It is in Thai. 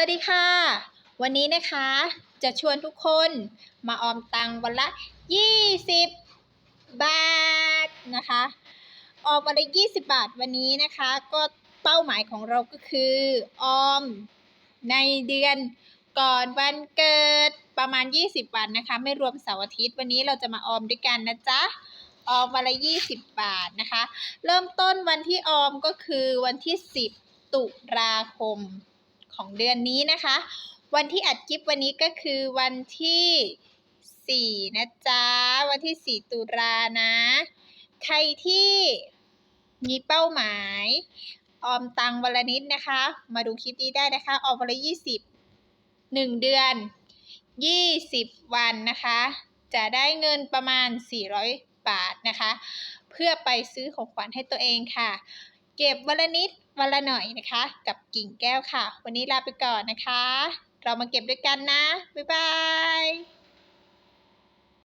วัสดีค่ะ วันนี้นะคะจะชวนทุกคนมาออมตังค์วันละ 20 บาทนะคะ ออมวันละ 20 บาทวันนี้นะคะ ก็เป้าหมายของเราก็คือออมในเดือนก่อนวันเกิดประมาณ 20 วันนะคะ ไม่รวมเสาร์อาทิตย์วันนี้เราจะมาออมด้วยกันนะจ๊ะออมวันละ20 บาทนะคะ เริ่มต้นวันที่ออมก็คือวันที่ 10 ตุลาคม ของเดือนนี้นะคะ วันที่อัดคลิปวันนี้ก็คือวันที่ 4 นะจ๊ะ วันที่ 4 ตุลานะ ใครที่มีเป้าหมายออมตังค์วันละนิดนะคะ มาดูคลิปนี้ได้นะคะ ออมวันละ20 1เดือน20วันนะคะ จะได้เงินประมาณ400บาทนะคะ เพื่อไปซื้อของขวัญให้ตัวเองค่ะ เก็บวันละนิดวันละหน่อยนะคะ กับกิ่งแก้วค่ะ วันนี้ลาไปก่อนนะคะ เรามาเก็บด้วยกันนะ บ๊ายบาย